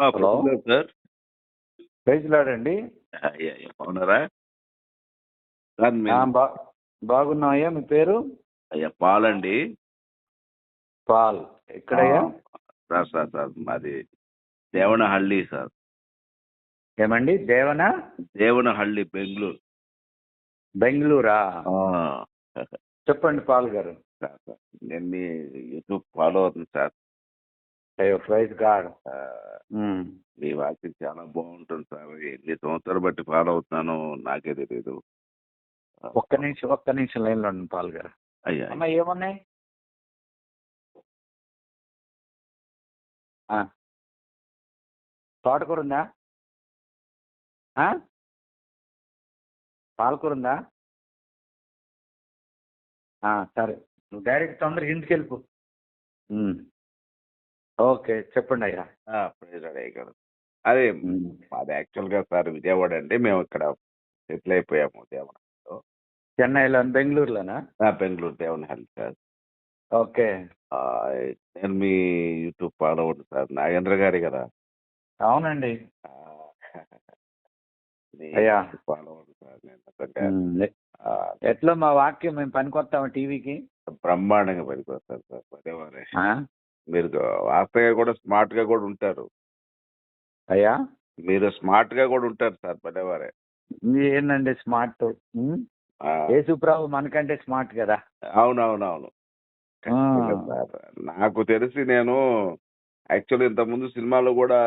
Hello పేజ్లాడండి బాగున్నారా? బా మీ పేరు? అయ్యా పాల్ అండి పాల్. ఎక్కడయ్యా? సార్ సార్ మాది దేవనహళ్ళి సార్. ఏమండి దేవన? దేవనహళ్ళి బెంగళూరు. బెంగళూరా? చెప్పండి పాల్ గారు. సార్ నేను మీ ఫాలో అవుతుంది సార్. ప్రైజ్ గాడ్ ఆ, మీ వాక్యం చాలా బాగుంటుంది సార్. ఎన్ని సంవత్సరాలు బట్టి ఫాలో అవుతున్నాను నాకే తెలియదు ఒక్క నిమిషం ఒక్క నిమిషం లైన్లో ఉండండి పాల్ గారు. అయ్యా అమ్మ ఏమున్నాయి? ఆ. తోటకూర ఉందా? పాలకూర ఉందా? సరే. నువ్వు డైరెక్ట్ తొందరగా ఇంటికి వెళ్ళిపో ఉమ్. ఓకే. చెప్పండి అయ్యా. ఆ, ప్రైజ్ అయ్య గారు అదే మాది యాక్చువల్గా సార్ విజయవాడ అండి. మేము ఇక్కడ సెటిల్ అయిపోయాము దేవన చెన్నైలో బెంగళూరులోనా? బెంగళూరు దేవనహల్లి సార్. ఓకే. ఆ, నేను మీ యూట్యూబ్ ఫాలో అవుతుంది సార్. నాగేంద్ర గారి కదా. అవునండి. ఆ, మీ అయ్యా. యూట్యూబ్ ఫాలో సార్ నేను ఎందుకంటే, ఉమ్. ఆ, ఎట్లా మా వాక్యం? మేము పనికొస్తాము టీవీకి? బ్రహ్మాండంగా పనికొస్తారు సార్. పదేవారే మీరు వాస్తగా కూడా స్మార్ట్గా కూడా ఉంటారు. అయ్యా? మీరు స్మార్ట్గా కూడా ఉంటారు సార్ పదేవారే ఏంటండి స్మార్ట్? యేసుప్రాభు మనకంటే స్మార్ట్ కదా. అవునవునవును. నాకు తెలిసి నేను యాక్చువల్లీ ఇంతకుముందు సినిమాలో కూడా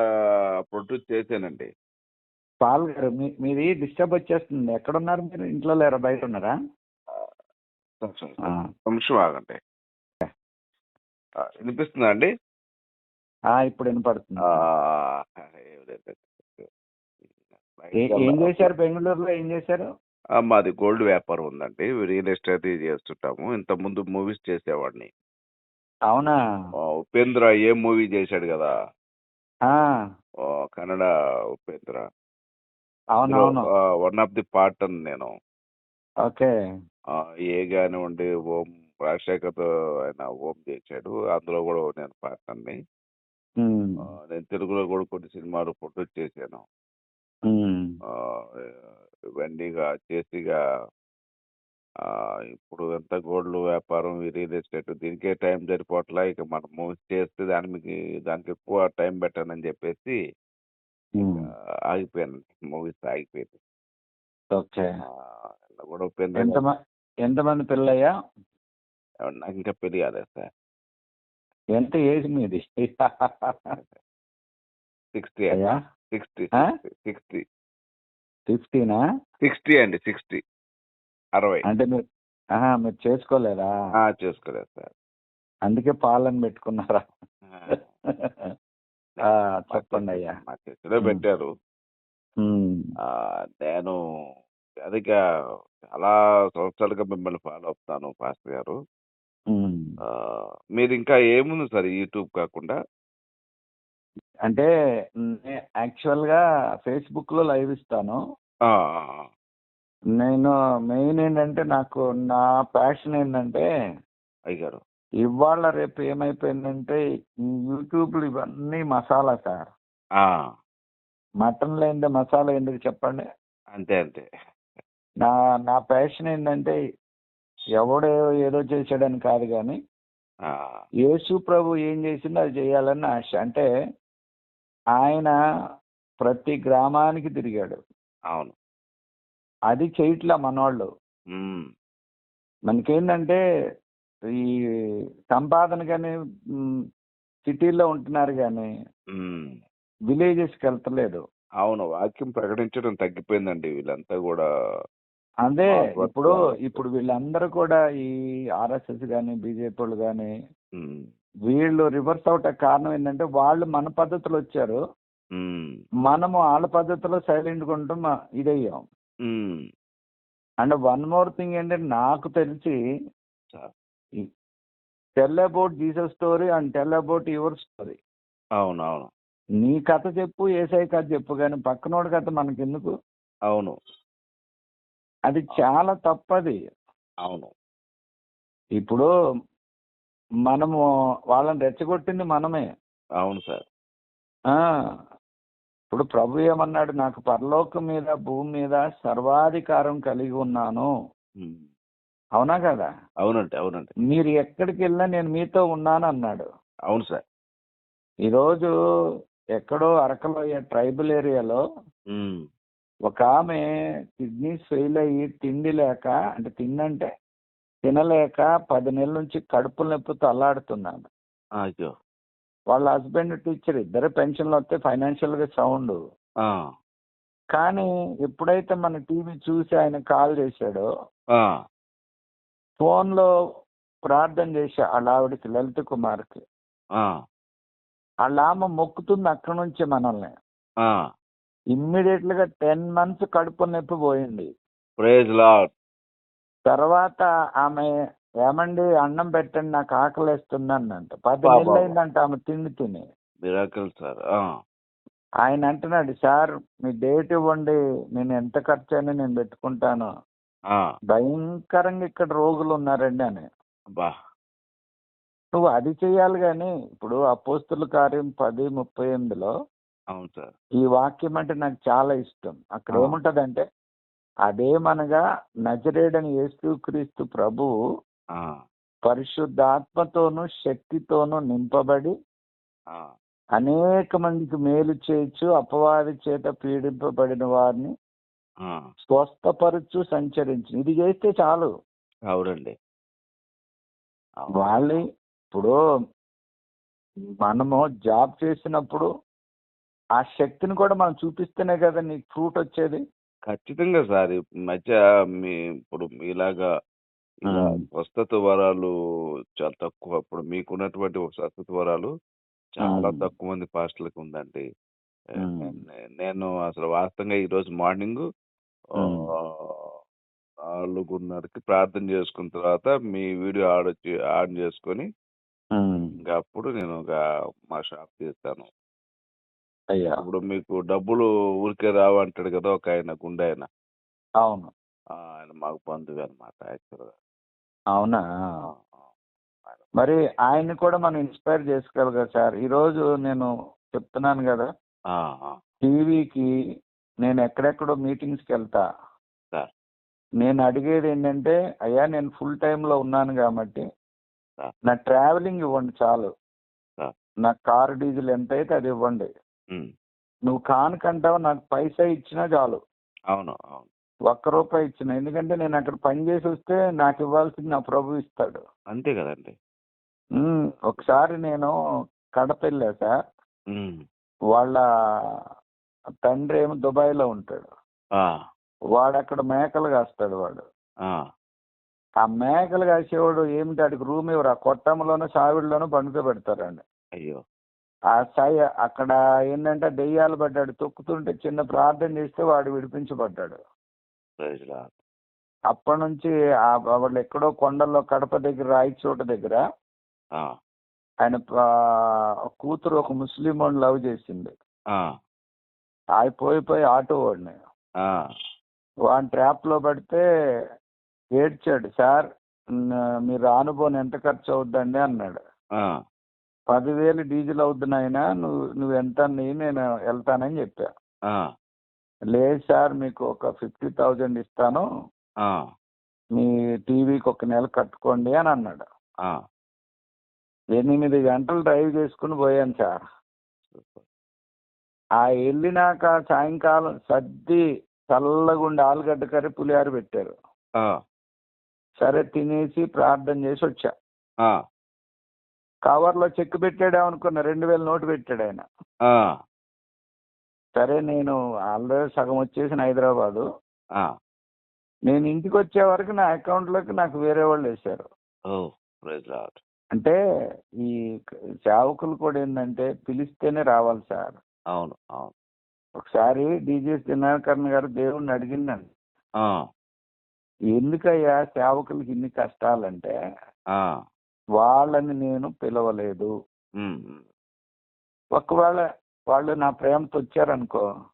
ప్రొడ్యూస్ చేశానండి. పాల్ గారు మీది డిస్టర్బ్ వచ్చేస్తుంది. ఎక్కడున్నారు మీరు? ఇంట్లో లేరా? బయట ఉన్నారా. నిమిషం ఆగండి. వినిపిస్తుందా అండి? ఆ, ఇప్పుడు వినపడుతుంది. ఆ, ఏ- ఏం చేశారు? బెంగళూరులో ఏం చేశారు? ఆ, మాది గోల్డ్ వ్యాపారం ఉందండి. రియల్ ఎస్టేట్ చేస్తుంటాము. ఇంత ముందు మూవీస్ చేసేవాడిని. అవునా? ఆ, ఉపేంద్ర ఏ మూవీ చేశాడు కదా? ఆ, ఆ, కన్నడ ఉపేంద్ర. అవునవును. వన్ ఆఫ్ ది పార్ట్ అని నేను. ఓకే. ఆ, ఏ కానివ్వండి ఓం రాజశేఖర్ ఆయన ఓం చేశాడు. అందులో కూడా నేను పార్ట్నర్ని ఆ, నేను తెలుగులో కూడా కొన్ని సినిమాలు ప్రొడ్యూస్ చేశాను. ఇవన్నీగా చేసిగా ఆ, ఇప్పుడు ఎంత గోల్డ్ వ్యాపారం రియల్ ఎస్టేట్ దీనికే టైం సరిపోవట్లా ఇక మనం మూవీస్ చేస్తే దానికి దానికి ఎక్కువ టైం పెట్టానని చెప్పేసి ఆగిపోయాను. మూవీస్ ఆగిపోయింది ఓకే. కూడా ఎంతమంది పిల్లయ్యా? నాకు ఇంకా పెళ్ళి కాలేదు సార్. ఎంత ఏజ్ మీది? సిక్స్టీ అయ్యా! సిక్స్టీ? సిక్స్టీ ఫిఫ్టీనా సిక్స్టీ అండి సిక్స్టీ. అరవై. అంటే మీరు మీరు చేసుకోలేదా? ఆ, చేసుకోలేదు సార్. అందుకే పాలని పెట్టుకున్నారా? చెప్పండి అయ్యా. మా చేతిలో పెట్టారు. నేను అదిగా చాలా సంవత్సరాలుగా మిమ్మల్ని ఫాలో అవుతాను పాస్టర్ గారు. ఆ, మీరు ఇంకా ఏముంది సార్ యూట్యూబ్ కాకుండా? అంటే నే- యాక్చువల్గా ఫేస్బుక్లో లైవ్ ఇస్తాను. ఆ, ఆ, ఆ. నేను మెయిన్ ఏంటంటే నాకు నా ప్యాషన్ ఏంటంటే అయ్యగారు. ఇవాళ రేపు ఏమైపోయిందంటే ఈ యూట్యూబ్లు ఇవన్నీ మసాలా సార్. ఆ, మటన్ లేనిదే మసాలా ఎందుకు చెప్పండి? అంతే అంతే. నా నా ప్యాషన్ ఏంటంటే ఎవడో ఏదో చేసాడని కాదు కానీ యేసు ప్రభు ఏం చేసిందో అది చేయాలని ఆశ. అంటే ఆయన ప్రతి గ్రామానికి తిరిగాడు. అవును. అది చేయట్లా మనవాళ్ళు మనకేంటంటే ఈ సంపాదన కానీ సిటీలో ఉంటున్నారు కానీ. విలేజెస్కి వెళ్తలేదు. అవును. వాక్యం ప్రకటించడం తగ్గిపోయిందండి. వీళ్ళంతా కూడా అదే ఇప్పుడు. ఇప్పుడు వీళ్ళందరూ కూడా ఈ ఆర్ఎస్ఎస్ కానీ బీజేపీ వాళ్ళు కానీ ఉమ్, వీళ్ళు రివర్స్ అవటానికి కారణం ఏంటంటే వాళ్ళు మన పద్ధతిలో వచ్చారు. మనము వాళ్ళ పద్ధతిలో సైలెంట్గా ఉంటాం ఇదయ్యాం. అండ్ వన్ మోర్ థింగ్ ఏంటంటే నాకు తెలిసి. Tell about Jesus story and tell about your story. అవును అవును నీ కథ చెప్పు ఏసై కథ చెప్పు కానీ పక్కనోడి కథ మనకెందుకు? అవును. అది చాలా తప్పది. అవును. ఇప్పుడు మనము వాళ్ళని రెచ్చగొట్టింది మనమే. అవును సార్. ఆ! ఇప్పుడు ప్రభు ఏమన్నాడు నాకు పరలోకం మీద భూమి మీద సర్వాధికారం కలిగి ఉన్నాను. అవునా కదా? అవునండి అవునండి. మీరు ఎక్కడికి వెళ్ళినా నేను మీతో ఉన్నాను అన్నాడు. అవును సార్. ఈరోజు ఎక్కడో అరకలో ట్రైబల్ ఏరియాలో. ఒక ఆమె కిడ్నీస్ ఫెయిల్ అయ్యి తిండి లేక అంటే తిండంటే తినలేక పది నెలల నుంచి కడుపు నొప్పితో అల్లాడుతున్నాను అయ్యో! వాళ్ళ హస్బెండ్ టీచర్ ఇద్దరు పెన్షన్లు వస్తే ఫైనాన్షియల్గా సౌండ్ కానీ ఎప్పుడైతే మన టీవీ చూసి ఆయన కాల్ చేశాడో ఆ, ఫోన్లో ప్రార్థన చేశా వాళ్ళ ఆవిడకి లలిత కుమార్కి. ఆ, వాళ్ళ ఆమె మొక్కుతుంది అక్కడి నుంచి మనల్ని. ఇమ్మీడియట్గా టెన్ మంత్స్ కడుపు నొప్పి పోయింది. ప్రైజ్ లాడ్ తర్వాత ఆమె ఏమండి అన్నం పెట్టండి నాకు ఆకలిస్తుంది అన్నంట పది బాబా. నెలలు అయిందంట ఆమె తిండి తిని. మిరాకిల్ సార్ ఆయన అంటున్నాడు సార్ మీ డేట్ ఇవ్వండి నేను ఎంత ఖర్చు అయినా నేను పెట్టుకుంటాను. భయంకరంగా ఇక్కడ రోగులు ఉన్నారండి అని. బా. నువ్వు అది చేయాలి కానీ ఇప్పుడు అపోస్తుల కార్యం పది ముప్పై ఎనిమిదిలో అవును సార్. ఈ వాక్యం అంటే నాకు చాలా ఇష్టం. అక్కడ. ఏముంటదంటే అదేమనగా నజరేడని యేసుక్రీస్తు ప్రభువు ఆ, పరిశుద్ధాత్మతోనూ శక్తితోనూ నింపబడి అనేక మందికి మేలు చేయొచ్చు అపవాది చేత పీడింపబడిన వారిని. స్వస్థపరచు సంచరించు. ఇది చేస్తే చాలు. అవునండి. అవును. వాళ్ళ ఇప్పుడు మనము జాబ్ చేసినప్పుడు ఆ శక్తిని కూడా మనం చూపిస్తేనే కదా నీకు ఫ్రూట్ వచ్చేది ఖచ్చితంగా సార్ ఈ మధ్య మీ ఇప్పుడు మీలాగా ఇలా. స్వస్థత వరాలు చాలా తక్కువ ఇప్పుడు మీకున్నటువంటి స్వస్థత వరాలు చాలా. తక్కువ మంది పాస్టర్లకు ఉందండి. నే- నేను అసలు వాస్తవంగా ఈ రోజు మార్నింగ్. నాలుగున్నరకి ప్రార్థన చేసుకున్న తర్వాత మీ వీడియో ఆడ్ వచ్చి ఆన్ చేసుకొని ఉమ్. ఇంకా అప్పుడు నేను ఒక మా షాప్ తీస్తాను అయ్యా! ఇప్పుడు మీకు డబ్బులు ఊరికే రావు అంటాడు కదా! ఒక ఆయన గుండె ఆయన. అవును. ఆ, ఆయన మాకు బంధువు అనమాట యాక్చువల్గా. అవునా? మరి ఆయన్ని కూడా మనం ఇన్స్పైర్ చేసుకోగలగా సార్? ఈరోజు నేను చెప్తున్నాను కదా! టీవీకి నేను ఎక్కడెక్కడో మీటింగ్స్కి వెళ్తా. సార్. నేను అడిగేది ఏంటంటే అయ్యా నేను ఫుల్లో ఉన్నాను కాబట్టి సార్. నా ట్రావెలింగ్ ఇవ్వండి చాలు. సార్. నా కారు డీజిల్ ఎంత అయితే అది ఇవ్వండి. నువ్వు కానుకంటావు నాకు పైసా ఇచ్చినా చాలు. అవును అవును. ఒక్క రూపాయి ఇచ్చిన. ఎందుకంటే నేను అక్కడ పని చేసి వస్తే నాకు ఇవ్వాల్సింది నా ప్రభు ఇస్తాడు. అంతే కదండి. ఉమ్, ఒకసారి నేను కడప వెళ్ళా సార్ ఉమ్. వాళ్ళ తండ్రి ఏమో దుబాయ్లో ఉంటాడు. ఆ, వాడు అక్కడ మేకలు కాస్తాడు వాడు. ఆ, ఆ మేకలు కాసేవాడు ఏమిటి వాడికి రూమ్ ఇవ్వరు. ఆ కొట్టంలోనూ సావిడిలోనూ బండితో పెడతారండి. అయ్యో. ఆ సాయి అక్కడ ఏంటంటే దెయ్యాలు పడ్డాడు. తొక్కుతుంటే చిన్న ప్రార్థన చేస్తే వాడు విడిపించబడ్డాడు. అప్పటి నుంచి వాళ్ళు ఎక్కడో కొండల్లో కడప దగ్గర రాయి చోట దగ్గర ఆయన కూతురు ఒక ముస్లిం వాడిని లవ్ చేసింది. ఆ, ఆయన పోయి పోయి ఆటో వాడిని. వాడిని ట్రాప్లో పడితే ఏడ్చాడు సార్ మీరు రానుపోని ఎంత ఖర్చు అవుద్దండి? అన్నాడు. పదివేలు డీజిల్ అవుద్ది నాయనా నువ్వు నువ్వు ఎంత నేను వెళ్తానని చెప్పా. లేదు సార్ మీకు ఒక ఫిఫ్టీ థౌజండ్ ఇస్తాను. మీ టీవీకి ఒక నెల కట్టుకోండి అని అన్నాడు. ఎనిమిది గంటలు డ్రైవ్ చేసుకుని పోయాను సార్. ఆ వెళ్ళినాక సాయంకాలం సర్ది చల్లగుండి ఆలుగడ్డ కర్రీ పులిహార పెట్టారు. సరే తినేసి ప్రార్థన చేసి వచ్చా. కవర్లో చెక్ పెట్టాడే అనుకున్నా రెండు వేల నోటు పెట్టాడు ఆయన. సరే నేను ఆల్రెడీ సగం వచ్చేసిన హైదరాబాదు. నేను ఇంటికి వచ్చే వరకు నా అకౌంట్లోకి నాకు వేరే వాళ్ళు వేశారు. అంటే ఈ సేవకులు కూడా ఏంటంటే పిలిస్తేనే రావాలి సార్. అవును అవును. ఒకసారి డీజే దినాకరణ్ గారు దేవుణ్ణి అడిగిందండి. ఎందుకయ్యా సేవకులకి ఇన్ని కష్టాలంటే? వాళ్ళని నేను పిలవలేదు. ఒకవేళ వాళ్ళు నా ప్రేమతో వచ్చారనుకో.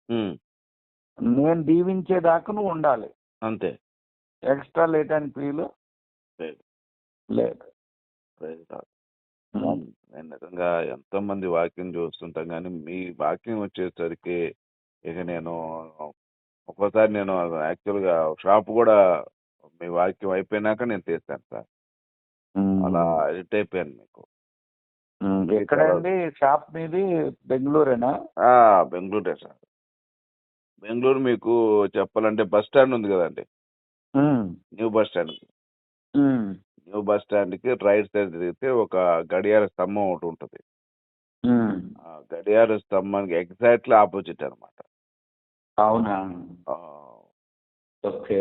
నేను దీవించేదాకా నువ్వు ఉండాలి. అంతే. ఎక్స్ట్రా లేటానికి వీలు లేదు. లేదు. నేను నిజంగా ఎంతో మంది వాక్యం చూస్తుంటాం కానీ మీ వాక్యం వచ్చేసరికి ఇక నేను ఒక్కోసారి నేను యాక్చువల్గా షాప్ కూడా మీ వాక్యం అయిపోయినాక నేను తీస్తాను సార్. అలా ఎడిట్ అయిపోయాను మీకు. ఎక్కడండి షాప్ మీది? బెంగళూరేనా? ఆ, బెంగళూరే సార్. బెంగళూరు మీకు చెప్పాలంటే బస్ స్టాండ్ ఉంది కదండి. New bus stand. New bus స్టాండ్కి రైట్ సైడ్ తిరిగితే ఒక గడియార స్తంభం ఒకటి ఉంటుంది. గడియార స్తంభానికి ఎగ్జాక్ట్లీ ఆపోజిట్ అనమాట అవునా? ఓకే.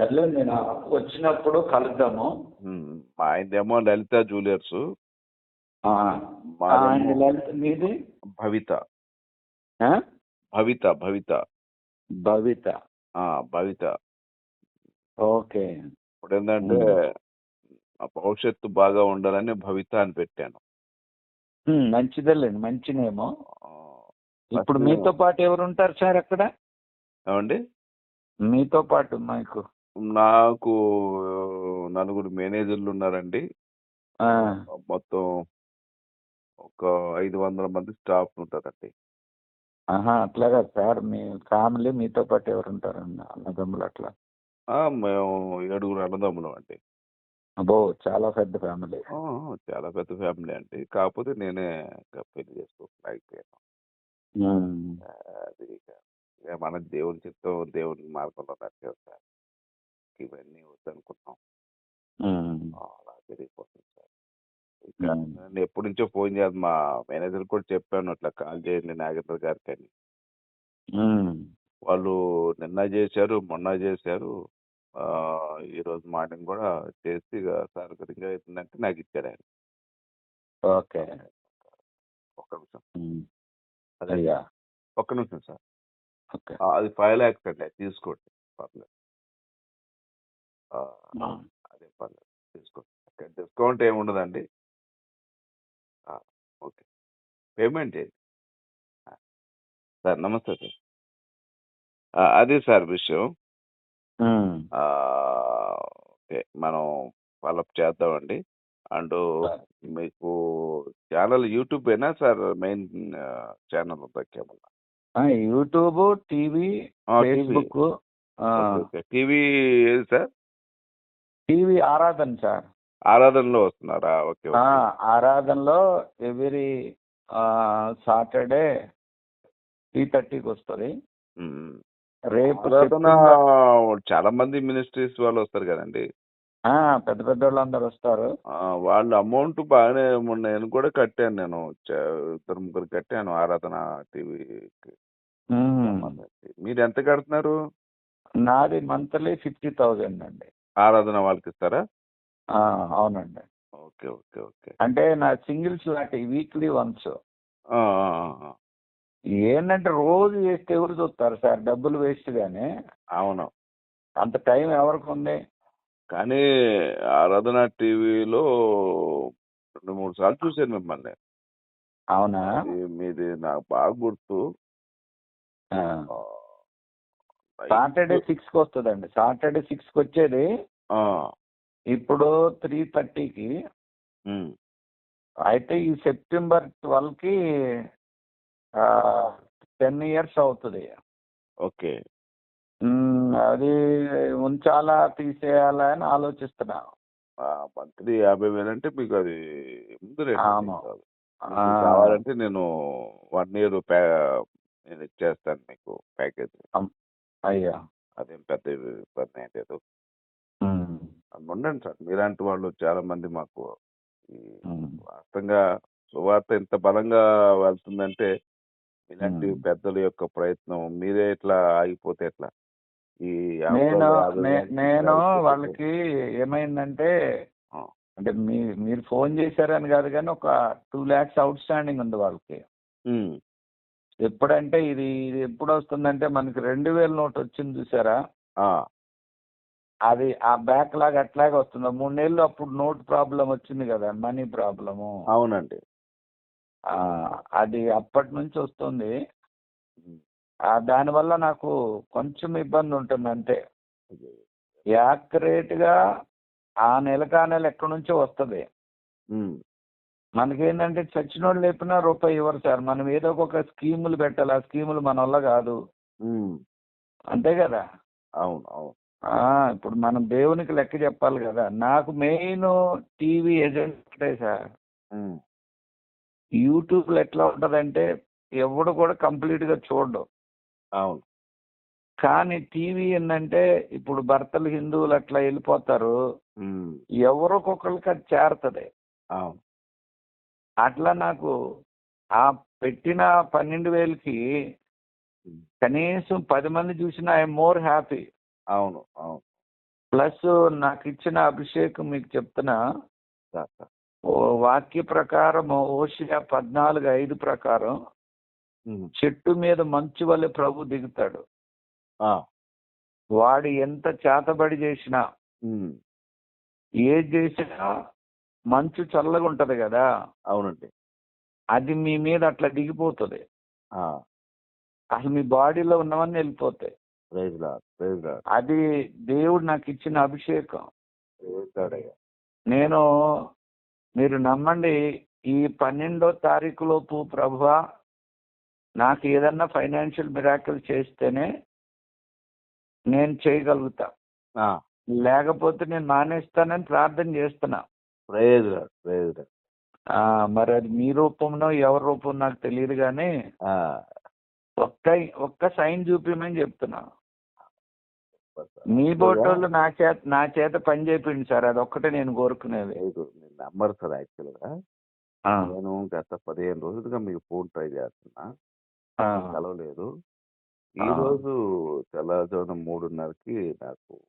సర్లే నేను వచ్చినప్పుడు కలుద్దాము. ఆయనదేమో లలిత జ్యువెలర్స్. లలిత మీది? భవిత? భవిత భవిత. భవిత. ఆ, భవిత. ఓకే. ఇప్పుడు ఏంటంటే భవిష్యత్తు బాగా ఉండాలని భవిత అని పెట్టాను. మంచిదేలేండి మంచి నేమో ఇప్పుడు మీతో పాటు ఎవరు ఉంటారు సార్ అక్కడ? ఏమండి? మీతో పాటు మీకు. నాకు నలుగురు మేనేజర్లు ఉన్నారండి మొత్తం ఒక ఐదు వందల మంది స్టాఫ్ ఉంటారండి ఆహా అట్లాగా సార్. మీ ఫ్యామిలీ మీతో పాటు ఎవరు ఉంటారండి అన్నదమ్ములు అట్లా? ఆ, మేము ఏడుగురు అన్నదమ్ములం అండి. అబ్బో! చాలా పెద్ద ఫ్యామిలీ. ఆ, చాలా పెద్ద ఫ్యామిలీ అండి. కాకపోతే నేనే ఇంకా పెళ్ళి చేసుకోలేకపోయాను అది ఇక. ఇక మన దేవుని చిత్తం దేవుని మార్గంలో నడిచాం సార్ ఇవన్నీ వద్దనుకున్నాం. అలా జరిగిపోతుంది సార్. ఇక. నేను ఎప్పటి నుంచో ఫోన్ చేయాలి. మా మేనేజర్ కూడా చెప్పాను అట్లా కాల్ చేయండి నాగేంద్ర గారికి అని వాళ్ళు నిన్న చేశారు మొన్న చేశారు. ఆ, ఈ రోజు మార్నింగ్ కూడా చేసి ఇక సార్ ఇంకా అవుతుందంటే నాకు ఇచ్చాడు ఆయన. ఓకే. ఒక్క నిమిషం. అదే ఒక్క నిమిషం సార్. ఓకే. అది ఫైవ్ ల్యాక్స్ అండి అది తీసుకోండి. పర్లేదు. అదే పర్లేదు ఓకే డిస్కౌంట్ ఏమి ఉండదండి. ఓకే. పేమెంట్ ఆ, సార్ నమస్తే సార్. అది సార్ విషయం. ఓకే మనం ఫాలోఅప్ చేద్దామండి. అండ్. మీకు ఛానల్ యూట్యూబ్ అయినా సార్ మెయిన్ ఛానల్ ఆ, యూట్యూబ్ టీవీ ఫేస్బుక్ టీవీ ఏది సార్? TV Aradhana sir. ఆరాధనలో వస్తున్నారా? ఓకే ఆరాధనలో ఎవ్రీ సాటర్డే త్రీ థర్టీకి వస్తుంది. రేపు చాలా మంది మినిస్ట్రీస్ వాళ్ళు వస్తారు కదండి. ఆ, పెద్ద పెద్ద వాళ్ళందరూ వస్తారు. ఆ, వాళ్ళ అమౌంట్ బాగానే నేను కూడా కట్టాను నేను. ఇద్దరు ముగ్గురు కట్టాను ఆరాధన టీవీకి మీరు ఎంత కడుతున్నారు? నాది మంత్లీ ఫిఫ్టీ థౌజండ్ అండి. ఆరాధన వాళ్ళకి ఇస్తారా అవునండి. Okay okay okay. అంటే నా సింగిల్స్ లాంటి వీక్లీ వన్స్. ఏంటంటే రోజు వేస్తే ఎవరు చూస్తారు సార్? డబ్బులు వేస్ట్ గానే. అవును. అంత టైం ఎవరికి ఉంది? కానీ ఆరాధన టీవీలో రెండు మూడు సార్లు చూశాను మిమ్మల్ని. అవునా? మీది నాకు బాగా గుర్తు. సాటర్డే సిక్స్కి వస్తుందండి. సాటర్డే సిక్స్కి వచ్చేది ఆ, ఇప్పుడు త్రీ థర్టీకి అయితే ఈ సెప్టెంబర్ ట్వెల్వ్కి టెన్ ఇయర్స్ అవుతుంది. ఓకే. అది ఉంచాలా తీసేయాలా అని ఆలోచిస్తున్నా. మంత్లీ యాభై వేలు అంటే మీకు అది కావాలంటే నేను వన్ ఇయర్ నేను ఇచ్చేస్తాను మీకు ప్యాకేజ్. అయ్యా! అదేం పెద్ద ఇబ్బంది లేదు. ఉండండి సార్. మీలాంటి వాళ్ళు చాలా మంది మాకు ఈ వాస్తవంగా సువార్త ఇంత బలంగా వెళ్తుందంటే ఇలాంటి. పెద్దల యొక్క ప్రయత్నం మీరే ఇట్లా ఆగిపోతే ఎట్లా? ఈ నేను నే- నేను ఆగిపోతే వాళ్ళకి ఏమైందంటే ఆ. అంటే మీ మీరు ఫోన్ చేశారని కాదు కానీ ఒక టూ ల్యాక్స్ అవుట్ స్టాండింగ్ ఉంది వాళ్ళకి. ఎప్పుడంటే ఇది ఇది ఎప్పుడు వస్తుందంటే మనకి రెండు వేల నోట్ వచ్చింది చూసారా అది ఆ బ్యాక్ లాగా అట్లాగే వస్తుంది. మూడు నెలలు అప్పుడు నోట్ ప్రాబ్లం వచ్చింది కదా మనీ ప్రాబ్లము. అవునండి. అది అప్పటి నుంచి వస్తుంది దానివల్ల నాకు కొంచెం ఇబ్బంది ఉంటుంది అంతే. యాక్యురేట్గా ఆ నెలకు ఆ నెల ఎక్కడి నుంచో వస్తుంది. మనకేంటంటే చచ్చినోళ్ళు లేపినా రూపాయి ఇవ్వరు సార్. మనం ఏదో ఒక స్కీములు పెట్టాలి. ఆ స్కీములు మన వల్ల కాదు. అంతే కదా? అవును అవును. ఆ, ఇప్పుడు మనం దేవునికి లెక్క చెప్పాలి కదా. నాకు మెయిన్ టీవీ ఏజెంట్ సార్. ఉమ్, యూట్యూబ్లో ఎట్లా ఉంటదంటే ఎవడు కూడా కంప్లీట్గా చూడడు. అవును. కానీ టీవీ ఏంటంటే ఇప్పుడు భర్తలు హిందువులు అట్లా వెళ్ళిపోతారు. ఎవరికొకరికి అది చేరుతుంది. అవును. అట్లా నాకు ఆ పెట్టిన పన్నెండు వేలకి కనీసం పది మంది చూసినా ఐఎమ్ మోర్ హ్యాపీ. అవును అవును. ప్లస్ నాకు ఇచ్చిన అభిషేకం మీకు చెప్తున్నా. వాక్య ప్రకారం ఓషియా పద్నాలుగు ఐదు ప్రకారం చెట్టు మీద మంచు వలె ప్రభు దిగుతాడు. వాడు ఎంత చేతబడి చేసినా ఏది చేసినా మంచు చల్లగా ఉంటది కదా! అవునండి. అది మీ మీద అట్లా దిగిపోతుంది. ఆ, అసలు మీ బాడీలో ఉన్నవన్నీ వెళ్ళిపోతాయి. అది దేవుడు నాకు ఇచ్చిన అభిషేకం. నేను మీరు నమ్మండి ఈ పన్నెండో తారీఖు లోపు ప్రభువా నాకు ఏదన్నా ఫైనాన్షియల్ మిరాకిల్ చేస్తేనే నేను చేయగలుగుతా. లేకపోతే నేను మానేస్తానని ప్రార్థన చేస్తున్నా. ప్రైజ్ మరి అది మీ రూపంలో ఎవరి రూపం నాకు తెలియదు కానీ ఒక్క ఒక్క సైన్ చూపించమని చెప్తున్నా. మీ బోటోళ్ళు నా చేత నా చేత పని చేయండి సార్. అది ఒక్కటే నేను కోరుకునేది. నమ్మరు సార్ యాక్చువల్గా. నేను గత పదిహేను రోజులుగా మీకు ఫోన్ ట్రై చేస్తున్నా. కలవలేదు ఈ. రోజు తెల్లవారుజామున మూడున్నరకి నాకు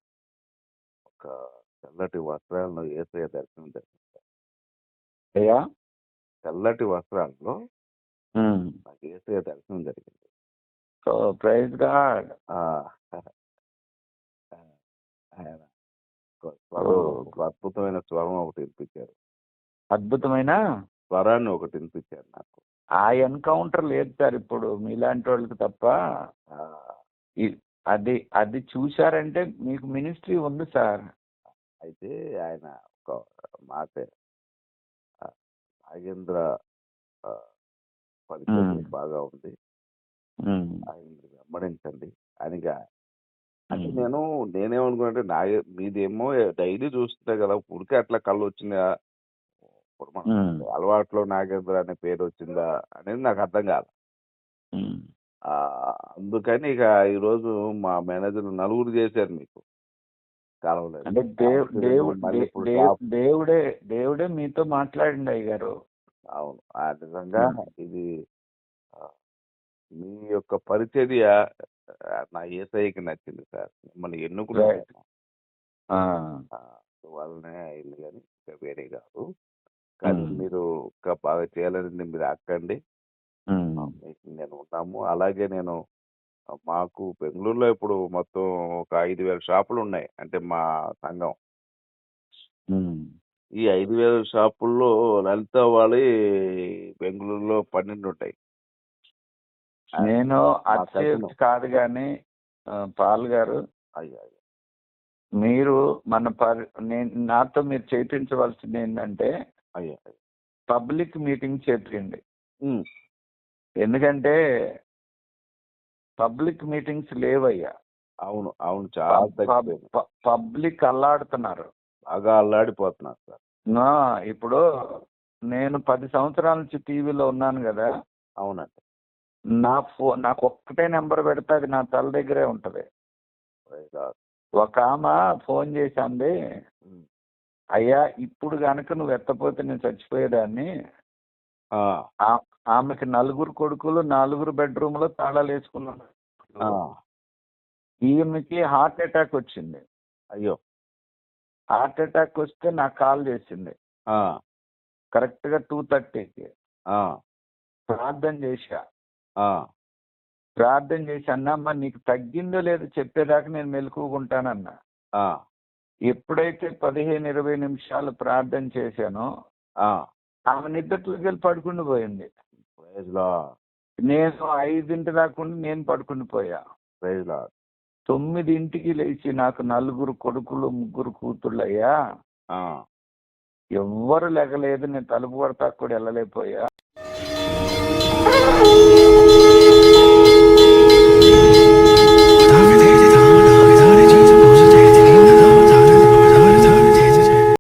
ఒక తెల్లటి వస్త్రాలను ఏసయ్య దర్శనం జరిగింది. అయ్యా? తెల్లటి వస్త్రాల్లో. నాకు ఏసయ్య దర్శనం జరిగింది. So praise God! ఆయన అద్భుతమైన స్వరం ఒకటి వినిపించారు. అద్భుతమైన? స్వరాన్ని ఒకటి వినిపించారు నాకు. ఆ ఎన్కౌంటర్ లేదు సార్ ఇప్పుడు మీలాంటి వాళ్ళకి తప్ప. అది అది చూశారంటే మీకు మినిస్ట్రీ ఉంది సార్. అయితే ఆయన ఒక మాట నాగేంద్ర మ్మ్. బాగా ఉంది. ఆయన వెంబడించండి. ఆయనగా అంటే నేను నేనేమనుకున్నానంటే నా మీదేమో డైలీ చూస్తుంటే కదా ఉడికే అట్లా కళ్ళు వచ్చిందా ఇప్పుడు మన అలవాట్లో నాగేంద్ర అనే పేరు వచ్చిందా అనేది నాకు అర్థం కాదు. ఆ, అందుకని ఇక ఈరోజు మా మేనేజర్ నలుగురు చేశారు మీకు. కలవలేదు అంటే దేవుడు దేవుడే దేవుడే మీతో మాట్లాడింది అయ్య గారు అవును. ఆ నిజంగా ఉమ్. ఇది మీ యొక్క పరిచర్య నా ఏసఐకి నచ్చింది సార్. మిమ్మల్ని ఆ, వాళ్ళనే అయింది కానీ ఇంకా వేరే కాదు. కానీ మీరు ఇంకా బాగా చేయాలని మీరు అక్కండి నేను ఉన్నాము. అలాగే నేను మాకు బెంగళూరులో ఇప్పుడు మొత్తం ఒక ఐదు వేల షాపులు ఉన్నాయి అంటే మా సంఘం. ఉమ్. ఈ ఐదు వేల షాపుల్లో లలిత వాళ్ళి బెంగళూరులో పన్నెండు ఉంటాయి ఆ, నేను మా కాదు కానీ ఆ, పాల్ గారు అయ్యా మీరు మన పరి నేను నాతో మీరు చేయించవలసింది ఏంటంటే అయ్యా! అయ్యా. పబ్లిక్ మీటింగ్ చేపించండి ఉమ్, ఎందుకంటే పబ్లిక్ మీటింగ్స్ లేవయ్యా. అవును అవును చాలా తగ్గిపోయింది పబ్లిక్ అల్లాడుతున్నారు. బాగా అల్లాడిపోతున్నారు సార్. నా ఇప్పుడు నేను పది సంవత్సరాల నుంచి టీవీలో ఉన్నాను కదా. అవునండి. నా ఫో నాకు ఒక్కటే నెంబర్ పెడితే అది నా తల దగ్గరే ఉంటది. ఒక ఆమె ఫోన్ చేసింది. అయ్యా ఇప్పుడు గనక నువ్వు ఎత్తపోతే నేను చచ్చిపోయేదాన్ని. ఆమెకి నలుగురు కొడుకులు నలుగురు బెడ్రూమ్లో తాళాలు వేసుకున్నాను ఆ, ఈమెకి హార్ట్ అటాక్ వచ్చింది. అయ్యో. హార్ట్ అటాక్ వస్తే నాకు కాల్ చేసింది. ఆ, కరెక్ట్గా టూ థర్టీకి. ప్రార్థన చేశా. ప్రార్థన చేసి అన్నమ్మ నీకు తగ్గిందో లేదో చెప్పేదాకా నేను మెలకుకుంటానన్నా ఆ, ఎప్పుడైతే పదిహేను ఇరవై నిమిషాలు ప్రార్థన చేశానో ఆ. ఆమె నిద్రలోకి వెళ్ళి పడుకుని పోయింది ప్రైజ్లా నేను ఐదింటి రాకుండా నేను పడుకుని పోయా. ప్రైజ్లా తొమ్మిదింటికి లేచి నాకు నలుగురు కొడుకులు ముగ్గురు కూతుళ్ళు అయ్యా ఎవ్వరు లెగలేదు నేను తలుపు పడతా కూడా వెళ్ళలేకపోయా.